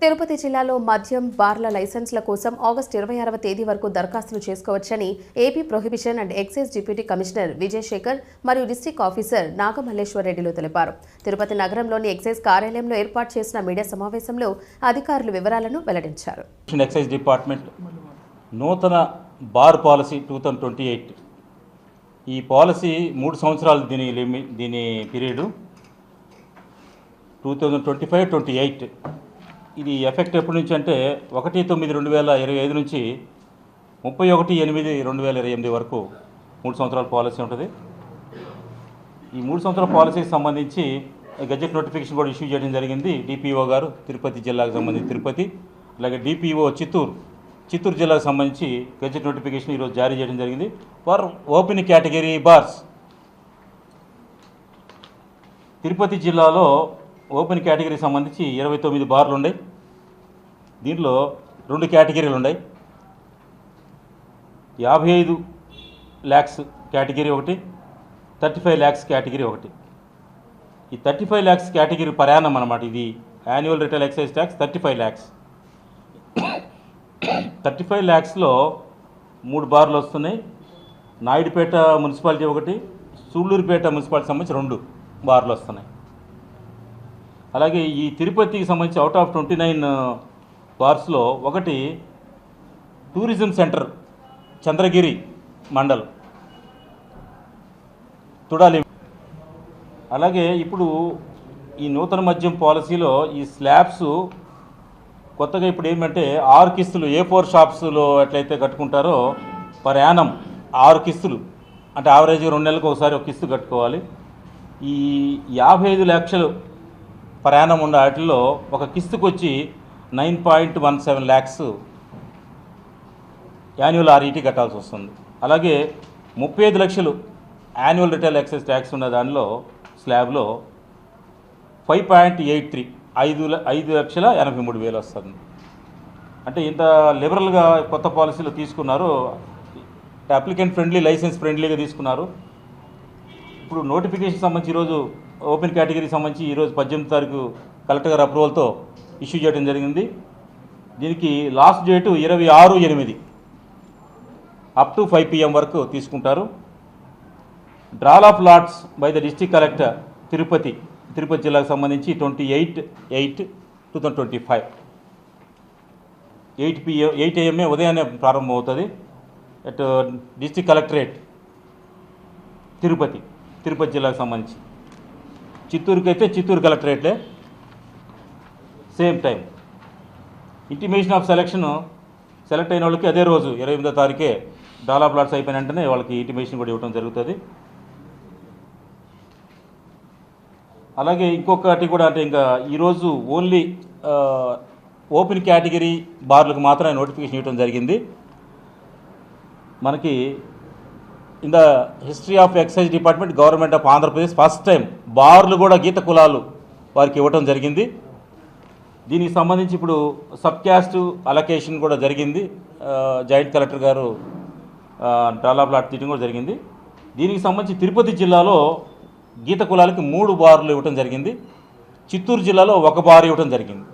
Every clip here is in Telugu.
తిరుపతి జిల్లాలో మద్యం బార్ల లైసెన్స్ల కోసం ఆగస్టు ఇరవై ఆరవ తేదీ వరకు దరఖాస్తులు చేసుకోవచ్చని AP prohibition and excise deputy commissioner Vijayashekar మరియు డిస్టిక్ ఆఫీసర్ నాగమల్లేశ్వరరెడ్డిలు తెలిపారు. తిరుపతి నగరంలోని ఎక్సైజ్ కార్యాలయంలో ఏర్పాటు చేసిన మీడియా సమావేశంలో అధికారులు వివరాలను వెల్లడించారు. ఎక్సైజ్ డిపార్ట్మెంట్ నూతన bar policy two thousand twenty eight. ఈ పాలసీ మూడు సంవత్సరాలు దీని లిమి దీని period. Two thousand twenty five twenty eight. ఇది ఎఫెక్ట్ ఎప్పటి నుంచి అంటే ఒకటి తొమ్మిది రెండు వేల ఇరవై ఐదు నుంచి ముప్పై ఒకటి ఎనిమిది రెండు వేల ఇరవై ఎనిమిది వరకు మూడు సంవత్సరాల పాలసీ ఉంటుంది. ఈ మూడు సంవత్సరాల పాలసీకి సంబంధించి గజెట్ నోటిఫికేషన్ కూడా ఇష్యూ చేయడం జరిగింది. డిపిఓ గారు తిరుపతి జిల్లాకు సంబంధించి తిరుపతి అలాగే డిపిఓ చిత్తూరు చిత్తూరు జిల్లాకు సంబంధించి గజెట్ నోటిఫికేషన్ ఈరోజు జారీ చేయడం జరిగింది. For open category bars Tirupati జిల్లాలో ఓపెన్ కేటగిరీకి సంబంధించి ఇరవై తొమ్మిది బార్లు ఉన్నాయి. దీంట్లో రెండు కేటగిరీలు ఉన్నాయి. యాభై ఐదు ల్యాక్స్ కేటగిరీ ఒకటి థర్టీ ఫైవ్ ల్యాక్స్ కేటగిరీ ఒకటి. ఈ థర్టీ ఫైవ్ ల్యాక్స్ కేటగిరీ ప్రయాణం అనమాట ఇది. Annual retail excise tax thirty five lakhs. Thirty five ల్యాక్స్లో మూడు బార్లు వస్తున్నాయి. నాయుడుపేట మున్సిపాలిటీ ఒకటి సూళ్ళూరుపేట మున్సిపాలిటీ సంబంధించి రెండు బార్లు వస్తున్నాయి. అలాగే ఈ తిరుపతికి సంబంధించి అవుట్ ఆఫ్ ట్వంటీ నైన్ బార్స్లో ఒకటి టూరిజం సెంటర్ చంద్రగిరి మండల్. తుడాలి. అలాగే ఇప్పుడు ఈ నూతన మద్యం పాలసీలో ఈ స్లాబ్స్ కొత్తగా ఇప్పుడు ఏమంటే ఆరు కిస్తులు ఏ ఫోర్ షాప్స్లో ఎట్లయితే కట్టుకుంటారో పర్ యానం ఆరు కిస్తులు. అంటే యావరేజ్ రెండు నెలలకు ఒకసారి ఒక కిస్తు కట్టుకోవాలి. ఈ యాభై ఐదు లక్షలు ప్రయాణం ఉన్న వాటిల్లో ఒక కిస్తుకు వచ్చి nine point one seven lakhs annual RET కట్టాల్సి వస్తుంది. అలాగే ముప్పై ఐదు లక్షలు యాన్యువల్ రిటైల్ ఎక్సైజ్ ట్యాక్స్ ఉన్న దానిలో స్లాబ్లో ఫైవ్ పాయింట్ ఎయిట్ త్రీ ఐదు ఐదు లక్షల ఎనభై మూడు వేలు వస్తుంది. అంటే ఇంత లిబరల్గా కొత్త పాలసీలు తీసుకున్నారు. అప్లికెంట్ ఫ్రెండ్లీ లైసెన్స్ ఫ్రెండ్లీగా తీసుకున్నారు. ఇప్పుడు నోటిఫికేషన్ సంబంధించి ఈరోజు ఓపెన్ కేటగిరీకి సంబంధించి ఈరోజు పద్దెనిమిది తారీఖు కలెక్టర్ గారి అప్రూవల్తో ఇష్యూ చేయడం జరిగింది. దీనికి లాస్ట్ డేటు ఇరవై ఆరు ఎనిమిది. అప్ టు ఫైవ్ పిఎం వరకు తీసుకుంటారు. Draw of lots by the district collector Tirupati Tirupati జిల్లాకు సంబంధించి twenty eight eight two thousand twenty five. Eight PM eight AMA ఉదయాన్నే ప్రారంభమవుతుంది. At district collectorate Tirupati Tirupati జిల్లాకు సంబంధించి. చిత్తూరుకి అయితే Chittoor కలెక్టరేట్లే. Same time. Intimation of selection select అయిన వాళ్ళకి అదే రోజు ఇరవై ఎనిమిదో తారీఖే డాలా ప్లాట్స్ అయిపోయిన వెంటనే వాళ్ళకి ఇంటిమేషన్ కూడా ఇవ్వడం జరుగుతుంది. అలాగే ఇంకొకటి కూడా అంటే ఇంకా ఈరోజు ఓన్లీ ఓపెన్ కేటగిరీ బార్లకు మాత్రమే నోటిఫికేషన్ ఇవ్వడం జరిగింది. మనకి in the history of excise department government of Andhra Pradesh first time బార్లు కూడా గీత కులాలు వారికి ఇవ్వటం జరిగింది. దీనికి సంబంధించి ఇప్పుడు సబ్ క్యాస్ట్ అలొకేషన్ కూడా జరిగింది. జాయింట్ కలెక్టర్ గారు డాలా ప్లాట్ తీయడం కూడా జరిగింది. దీనికి సంబంధించి తిరుపతి జిల్లాలో గీత కులాలకి మూడు బార్లు ఇవ్వటం జరిగింది. చిత్తూరు జిల్లాలో ఒక బార్ ఇవ్వటం జరిగింది.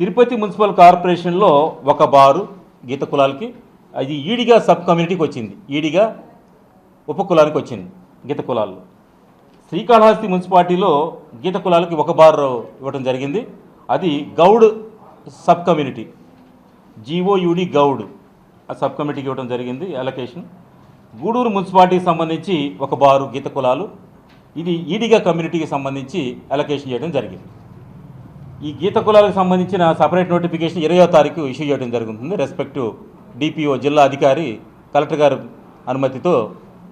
తిరుపతి మున్సిపల్ కార్పొరేషన్లో ఒక బారు గీత కులాలకి అది ఈడిగా సబ్ కమ్యూనిటీకి వచ్చింది. ఈడిగా ఉపకులానికి వచ్చింది గీత కులాల్లో శ్రీకాళహస్తి మున్సిపాలిటీలో గీత కులాలకి ఒక బార్ ఇవ్వడం జరిగింది. అది Goud sub community. G O U D Goud ఆ సబ్ కమిటీకి ఇవ్వడం జరిగింది అలొకేషన్ గూడూరు మున్సిపాలిటీకి సంబంధించి ఒక బారు గీత కులాలు. ఇది ఈడిగా కమ్యూనిటీకి సంబంధించి అలొకేషన్ చేయడం జరిగింది. ఈ గీత కులాలకు సంబంధించిన సపరేట్ నోటిఫికేషన్ ఇరవయో తారీఖు ఇష్యూ చేయడం జరుగుతుంది. రెస్పెక్టివ్ డిపిఓ జిల్లా అధికారి కలెక్టర్ గారి అనుమతితో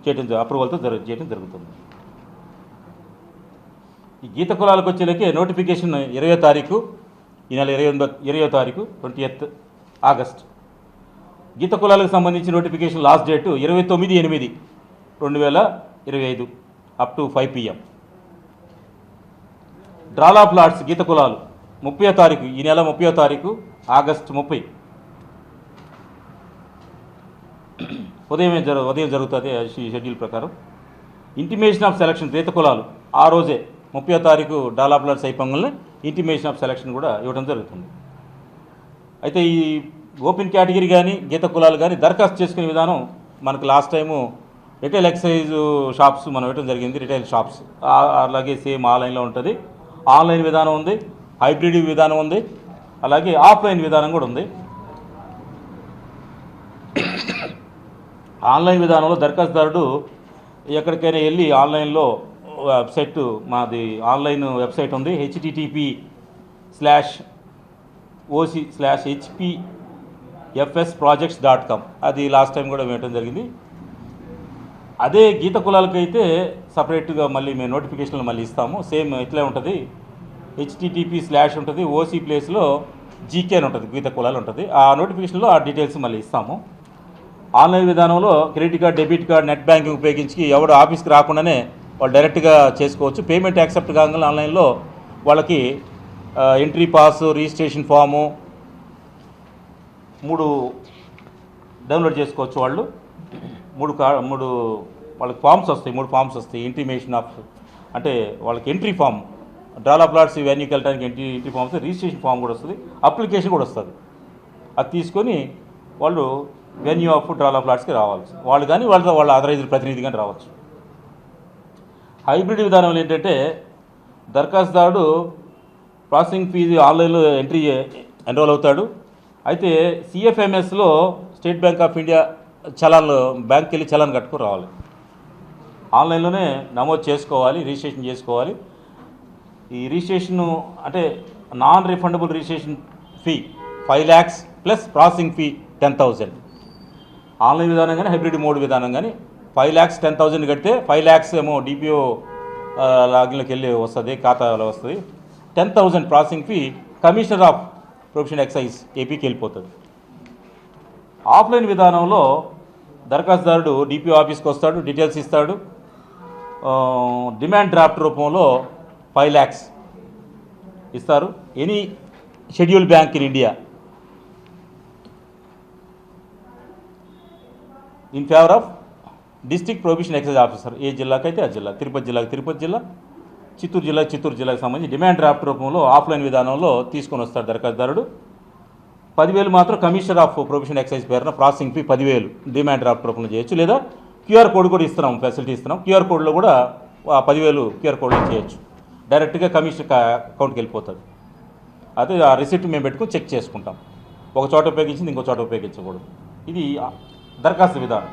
చేయడం అప్రూవల్తో జరు చేయడం జరుగుతుంది. ఈ గీత కులాలకు వచ్చేలకి నోటిఫికేషన్ ఇరవై తారీఖు ఈ నెల ఇరవై ఎనిమిదో ఇరవై తారీఖు ట్వంటీ ఎయిత్ ఆగస్ట్. గీత కులాలకు సంబంధించి నోటిఫికేషన్ లాస్ట్ డేటు ఇరవై తొమ్మిది ఎనిమిది రెండు వేల ఇరవై ఐదు up to five PM. Draw of lots గీత కులాలు ముప్పై తారీఖు ఈ నెల ముప్పయో తారీఖు ఆగస్ట్ ముప్పై. ఉదయం జరు ఉదయం జరుగుతుంది షెడ్యూల్ ప్రకారం. ఇంటిమేషన్ ఆఫ్ సెలక్షన్ గీత కులాలు ఆ రోజే ముప్పై తారీఖు draw of lots intimation of selection కూడా ఇవ్వడం జరుగుతుంది. అయితే ఈ ఓపెన్ కేటగిరీ కానీ గీత కులాలు కానీ దరఖాస్తు చేసుకునే విధానం మనకు last time retail excise shops మనం ఇవ్వడం జరిగింది రిటైల్ షాప్స్ అలాగే సేమ్ ఆన్లైన్లో ఉంటుంది. ఆన్లైన్ విధానం ఉంది హైబ్రిడ్ విధానం ఉంది అలాగే ఆఫ్లైన్ విధానం కూడా ఉంది. ఆన్లైన్ విధానంలో దరఖాస్తుదారుడు ఎక్కడికైనా వెళ్ళి ఆన్లైన్లో వెబ్సైట్ మాది ఆన్లైన్ వెబ్సైట్ ఉంది HTTP slash OC slash HP FS projects dot com అది లాస్ట్ టైం కూడా వేయటం జరిగింది. అదే గీత కులాలకైతే సపరేట్గా మళ్ళీ మేము నోటిఫికేషన్లు మళ్ళీ ఇస్తాము. సేమ్ ఇట్లే ఉంటుంది. హెచ్టిటిపి స్లాష్ ఉంటుంది ఓసీ ప్లేస్లో జీకే అని ఉంటుంది గీత కులాలు ఉంటుంది. ఆ నోటిఫికేషన్లో ఆ డీటెయిల్స్ మళ్ళీ ఇస్తాము. ఆన్లైన్ విధానంలో credit card debit card net banking ఉపయోగించి ఎవడు ఆఫీస్కి రాకుండానే వాళ్ళు డైరెక్ట్గా చేసుకోవచ్చు. పేమెంట్ యాక్సెప్ట్ కాగానే ఆన్లైన్లో వాళ్ళకి ఎంట్రీ పాస్ రిజిస్ట్రేషన్ ఫాము మూడు డౌన్లోడ్ చేసుకోవచ్చు వాళ్ళు. మూడు కా మూడు వాళ్ళకి ఫామ్స్ వస్తాయి. మూడు ఫామ్స్ వస్తాయి. ఇంటిమేషన్ ఆఫ్ అంటే వాళ్ళకి entry form. Draw of lots ఇవన్నీకి వెళ్ళడానికి entry entry forms registration form కూడా వస్తుంది. అప్లికేషన్ కూడా వస్తుంది. అది తీసుకొని వాళ్ళు వెన్యూ ఆఫ్ డ్రాలా ప్లాట్స్కి రావాల్సి వాళ్ళు కానీ వాళ్ళతో వాళ్ళ ఆథరైజ్డ్ ప్రతినిధి కానీ రావచ్చు. హైబ్రిడ్ విధానంలో ఏంటంటే దరఖాస్తుదారుడు ప్రాసెసింగ్ ఫీజు ఆన్లైన్లో ఎంట్రీ ఎన్రోల్ అవుతాడు. అయితే సిఎఫ్ఎంఎస్లో స్టేట్ బ్యాంక్ ఆఫ్ ఇండియా చలాన్లు బ్యాంక్కి వెళ్ళి చలాన్ కట్టుకుని రావాలి. ఆన్లైన్లోనే నమోదు చేసుకోవాలి రిజిస్ట్రేషన్ చేసుకోవాలి. ఈ రిజిస్ట్రేషన్ అంటే non refundable registration fee five lakhs plus processing fee ten thousand. Online విధానం కానీ హైబ్రిడ్ మోడ్ విధానం కానీ ఫైవ్ ల్యాక్స్ టెన్ థౌజండ్ కడితే ఫైవ్ ల్యాక్స్ ఏమో డిపిఓ లాగిన్లోకి వెళ్ళి వస్తుంది ఖాతాలో వస్తుంది. Ten thousand processing fee commissioner of profession excise ఏపీకి వెళ్ళిపోతుంది. ఆఫ్లైన్ విధానంలో దరఖాస్తుదారుడు డిపిఓ ఆఫీస్కి వస్తాడు డీటెయిల్స్ ఇస్తాడు. డిమాండ్ డ్రాఫ్ట్ రూపంలో ఫైవ్ ల్యాక్స్ ఇస్తారు. Any schedule bank in India. In favour of district prohibition excise officer ఏ జిల్లాకైతే ఆ జిల్లా తిరుపతి జిల్లాకి తిరుపతి జిల్లా చిత్తూరు జిల్లా చిత్తూరు జిల్లాకు సంబంధించి డిమాండ్ డ్రాఫ్ట్ రూపంలో ఆఫ్లైన్ విధానంలో తీసుకొని వస్తాడు దరఖాస్తుదారుడు. పదివేలు మాత్రం కమిషనర్ ఆఫ్ ప్రొఫెషన్ ఎక్సైజ్ పేరున ప్రాసెసింగ్ ఫీ పదివేలు డిమాండ్ డ్రాఫ్ట్ రూపంలో చేయొచ్చు. లేదా క్యూఆర్ కోడ్ కూడా ఇస్తున్నాం ఫెసిలిటీ ఇస్తున్నాం. క్యూఆర్ కోడ్లో కూడా ఆ పదివేలు క్యూఆర్ కోడ్లో చేయొచ్చు. డైరెక్ట్గా కమిషనర్ అకౌంట్కి వెళ్ళిపోతుంది అదే ఆ రిసిప్ట్ మేము పెట్టుకుని చెక్ చేసుకుంటాం. ఒక చోట ఉపయోగించింది ఇంకో చోట ఉపయోగించకూడదు. ఇది దరఖాస్తు విధానం.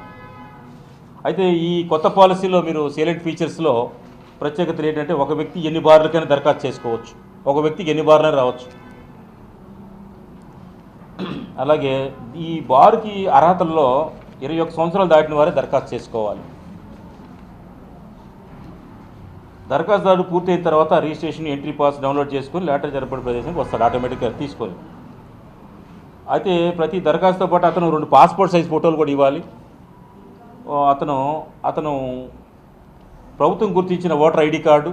అయితే ఈ కొత్త పాలసీలో మీరు సైలెంట్ ఫీచర్స్లో ప్రత్యేకతలు ఏంటంటే ఒక వ్యక్తి ఎన్ని బార్లకైనా దరఖాస్తు చేసుకోవచ్చు. ఒక వ్యక్తికి ఎన్ని బార్లైనా రావచ్చు. అలాగే ఈ బార్కి అర్హతల్లో ఇరవై ఒక్క సంవత్సరాలు దాటిన వారే దరఖాస్తు చేసుకోవాలి. దరఖాస్తుదారు పూర్తయిన తర్వాత రిజిస్ట్రేషన్ ఎంట్రీ పాస్ డౌన్లోడ్ చేసుకొని లాటరీ జరపడి ప్రదేశానికి వస్తాడు ఆటోమేటిక్గా తీసుకొని. అయితే ప్రతి దరఖాస్తుతో పాటు అతను రెండు పాస్పోర్ట్ సైజ్ ఫోటోలు కూడా ఇవ్వాలి. అతను అతను ప్రభుత్వం గుర్తించిన voter ID card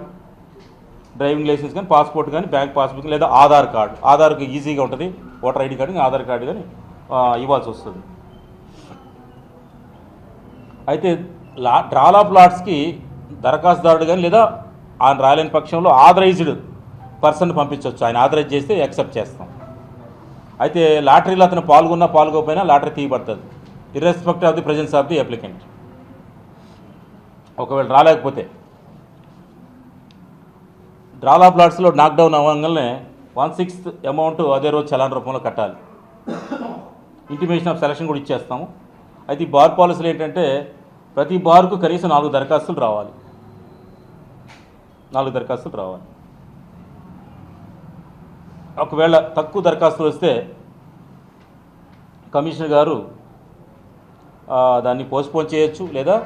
driving licence కానీ పాస్పోర్ట్ కానీ బ్యాంక్ పాస్బుక్ లేదా ఆధార్ కార్డు. ఆధార్కి ఈజీగా ఉంటుంది ఓటర్ ఐడి కార్డు కానీ ఆధార్ కార్డు కానీ ఇవ్వాల్సి వస్తుంది. అయితే లా డ్రాలా ప్లాట్స్కి దరఖాస్తుదారుడు కానీ లేదా ఆయన రాలేని పక్షంలో ఆథరైజ్డ్ పర్సన్ పంపించవచ్చు ఆయన ఆథరైజ్ చేస్తే యాక్సెప్ట్ చేస్తాం. అయితే లాటరీలో అతను పాల్గొన్నా పాల్గొకపోయినా lottery తీయబడుతుంది. Irrespective of the presence of the applicant ఒకవేళ రాలేకపోతే డ్రాలా ప్లాట్స్లో నాక్డౌన్ అవ్వగానే వన్ సిక్స్త్ అమౌంట్ అదే రోజు చలాన్ రూపంలో కట్టాలి. ఇంటిమేషన్ ఆఫ్ సెలక్షన్ కూడా ఇచ్చేస్తాము. అయితే ఈ బార్ పాలసీలు ఏంటంటే ప్రతి బార్కు కనీసం నాలుగు దరఖాస్తులు రావాలి. నాలుగు దరఖాస్తులు రావాలి. ఒకవేళ తక్కువ దరఖాస్తులు వస్తే కమిషనర్ గారు దాన్ని పోస్ట్పోన్ చేయొచ్చు లేదా